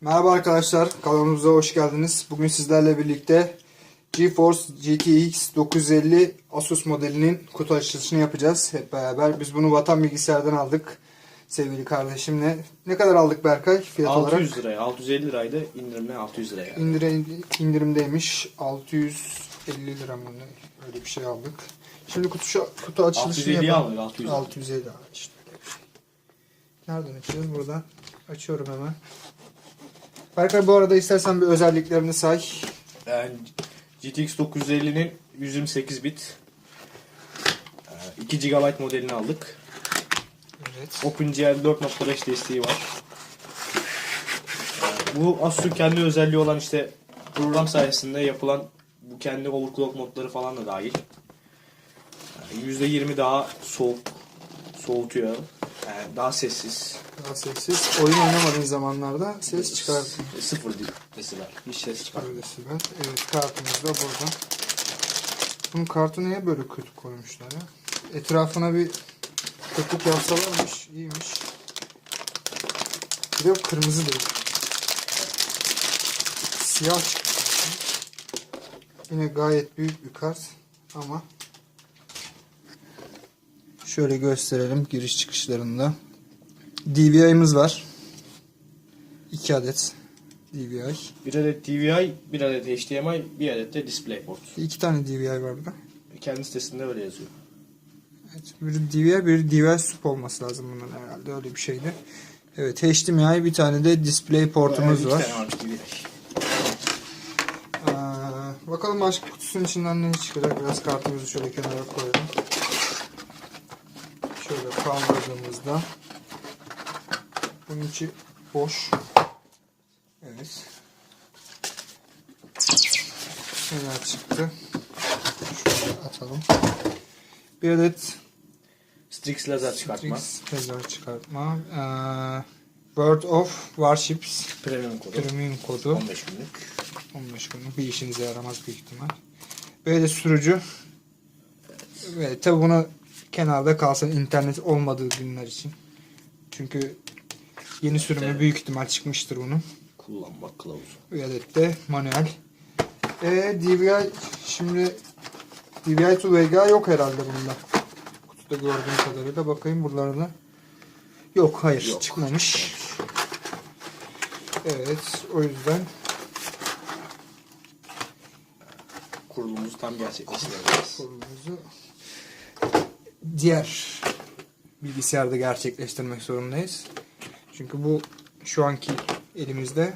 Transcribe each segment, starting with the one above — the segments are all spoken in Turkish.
Merhaba arkadaşlar, kanalımıza hoş geldiniz. Bugün sizlerle birlikte GeForce GTX 950 Asus modelinin kutu açılışını yapacağız hep beraber. Biz bunu Vatan Bilgisayar'dan aldık sevgili kardeşimle. Ne kadar aldık Berkay fiyat 600 olarak? liraya, 650 liraydı indirimle 600 liraya. İndire, indirimdeymiş. 650 lira mı ne? Öyle bir şey aldık. Şimdi kutu, kutu açılışını 650 yapalım. aldık 600. 650 işte. Nereden açıyoruz? Buradan açıyorum hemen. Berkay bu arada istersen bir özelliklerini say. Yani GTX 950'nin 128 bit e, 2 GB modelini aldık. Evet. OpenGL 4.5 desteği var. Bu Asus'un kendi özelliği olan işte program sayesinde yapılan bu kendi overclock modları falan da dahil. E, %20 daha soğuk soğutuyor. Yani daha sessiz. Daha sessiz. Oyun oynamadığın zamanlarda ses çıkar. Sıfır desibel. Hiç ses çıkarmıyor. Ben. Evet kartımız da burada. Bunun kartı niye böyle kötü koymuşlar ya? Etrafına bir köpük yapsalarmış. iyiymiş. Bir de bu kırmızı değil. Siyah çıktı. Yine gayet büyük bir kart ama şöyle gösterelim giriş çıkışlarında. DVI'miz var. 2 adet DVI. Bir adet DVI, bir adet HDMI, bir adet de DisplayPort. İki tane DVI var burada. Kendi sitesinde öyle yazıyor. Evet, biri DVI, biri DVI sup olması lazım bunun herhalde. Öyle bir şeydi. Evet, HDMI bir tane de display portumuz İki var. tane DVI. Ee, bakalım başka kutusunun içinden ne çıkacak. Biraz kartımızı şöyle kenara koyalım. Şöyle kaldırdığımızda bunun içi boş. Evet. Neler çıktı? Şöyle atalım. Bir adet Strix lazer çıkartma. Strix laser çıkartma. Ee, World of Warships Premium kodu. Premium kodu. 15 günlük. 15 günlük bir işinize yaramaz büyük ihtimal. Böyle de sürücü. Ve tabi bunu kenarda kalsın internet olmadığı günler için. Çünkü yeni sürümü Evet. büyük ihtimal çıkmıştır bunun. Kullanma kılavuzu. Adet de manuel. E, DVI şimdi DVI to VGA yok herhalde bunda. Kutuda gördüğüm kadarıyla bakayım buralarına. Yok hayır Yok. çıkmamış. Evet o yüzden Kurulumuzu tam gerçekleştireceğiz. sorumuzu diğer bilgisayarda gerçekleştirmek zorundayız. Çünkü bu şu anki elimizde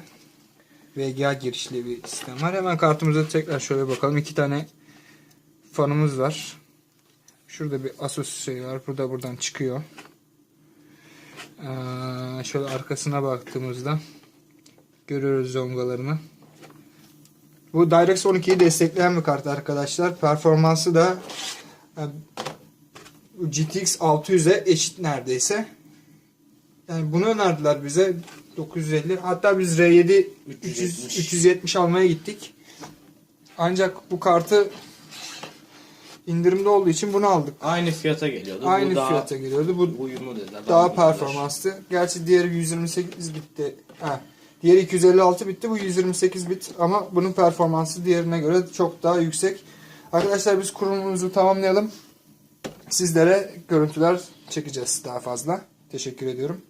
VGA girişli bir sistem var. Hemen kartımıza tekrar şöyle bakalım. İki tane fanımız var. Şurada bir Asus şey var. Burada buradan çıkıyor. Ee, şöyle arkasına baktığımızda görüyoruz zongalarını. Bu DirectX 12'yi destekleyen bir kart arkadaşlar. Performansı da e, GTX 600'e eşit neredeyse. Yani bunu önerdiler bize 950. Hatta biz R7 300, 370. 370 almaya gittik. Ancak bu kartı indirimde olduğu için bunu aldık. Aynı fiyata geliyordu. Aynı bu daha fiyata geliyordu. Bu uyumlu dediler. daha uyumlu performanslı. Gerçi diğeri 128 bitti. Ha, diğeri 256 bitti. Bu 128 bit ama bunun performansı diğerine göre çok daha yüksek. Arkadaşlar biz kurulumumuzu tamamlayalım. Sizlere görüntüler çekeceğiz daha fazla. Teşekkür ediyorum.